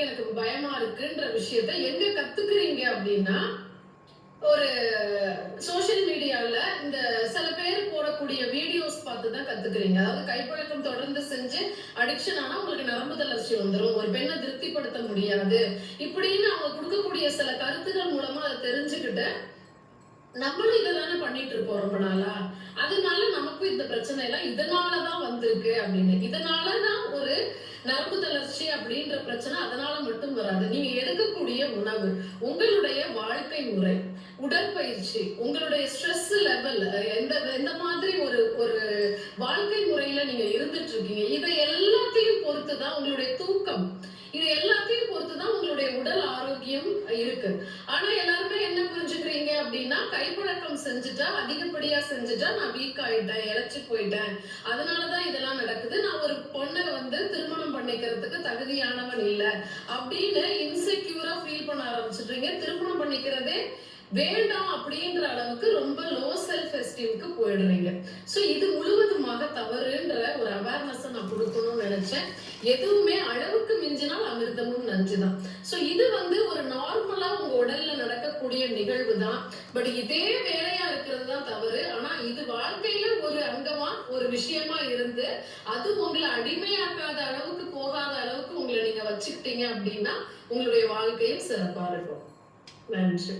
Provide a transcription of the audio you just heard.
பண்றதுக்கு எனக்கு பயமா இருக்குன்ற விஷயத்த எங்க கத்துக்கிறீங்க அப்படின்னா ஒரு சோஷியல் மீடியால இந்த சில பேர் போடக்கூடிய வீடியோஸ் பார்த்து தான் கத்துக்கிறீங்க. அதாவது கைப்பழக்கம் தொடர்ந்து செஞ்சு அடிக்ஷன் ஆனா உங்களுக்கு நரம்பு தளர்ச்சி வந்துடும் ஒரு பெண்ணை திருப்திப்படுத்த முடியாது. இப்படின்னு அவங்க கொடுக்கக்கூடிய சில கருத்துக்கள் மூலமா அதை தெரிஞ்சுக்கிட்டு நம்மளும் இததானே பண்ணிட்டு இருப்போம் ரொம்ப நாளா. அதனால நமக்கும் இந்த பிரச்சனை எல்லாம் இதனாலதான் வந்திருக்கு அப்படின்னு. இதனாலதான் ஒரு பிரச்சனை அதனால மட்டும் வராது. நீங்க எடுக்கக்கூடிய உணவு உங்களுடைய வாழ்க்கை முறை உடற்பயிற்சி உங்களுடைய ஸ்ட்ரெஸ் லெவல் எந்த எந்த மாதிரி ஒரு ஒரு வாழ்க்கை முறையில நீங்க இருந்துட்டு இருக்கீங்க இதை எல்லாத்தையும் பொறுத்து தான் உங்களுடைய தூக்கம். இது எல்லாத்தையும் பொறுத்து தான் உங்களுடைய உடல் ஆரோக்கியம் இருக்கு. ஆனா எல்லாருமே என்ன புரிஞ்சுக்கிறீங்க அப்படின்னா கைப்பழக்கம் செஞ்சுட்டா அதிகப்படியா செஞ்சுட்டா நான் வீக் ஆயிட்டேன் இழைச்சு போயிட்டேன். அதனாலதான் இதெல்லாம் நடக்குது. நான் ஒரு பண்ணிக்கிறதுக்கு தகுதியானவன் இல்ல. அப்படின்னு இன்செக்யூரா ஃபீல் பண்ண ஆரம்பிச்சிடுறீங்க. திருமணம் பண்ணிக்கிறதே வேண்டாம் அப்படின்ற அளவுக்கு ரொம்ப லோ செல்ஃப் எஸ்டீமுக்கு போயிடுறீங்க. ஸோ இது முழுவதுமாக தவறுன்ற ஒரு அவேர்னஸ் நான் கொடுக்கணும்னு நினைச்சேன். எதுவுமே அளவுக்கு மிஞ்சினால் அமிர்தமும் நஞ்சுதான். ஸோ இது வந்து ஒரு நார்மலா உங்க உடல்ல நடக்கக்கூடிய நிகழ்வு தான் பட் இதே வேலையா இருக்கிறது தான் தவறு ஆனா இது வாழ்க்கையில ஒரு அங்கமா ஒரு விஷயமா இருந்து அது உங்களை அடிமையாக்காத அளவுக்கு போகாத அளவுக்கு உங்களை நீங்க வச்சுக்கிட்டீங்க அப்படின்னா உங்களுடைய வாழ்க்கையும் சிறப்பா இருக்கும். நன்றி.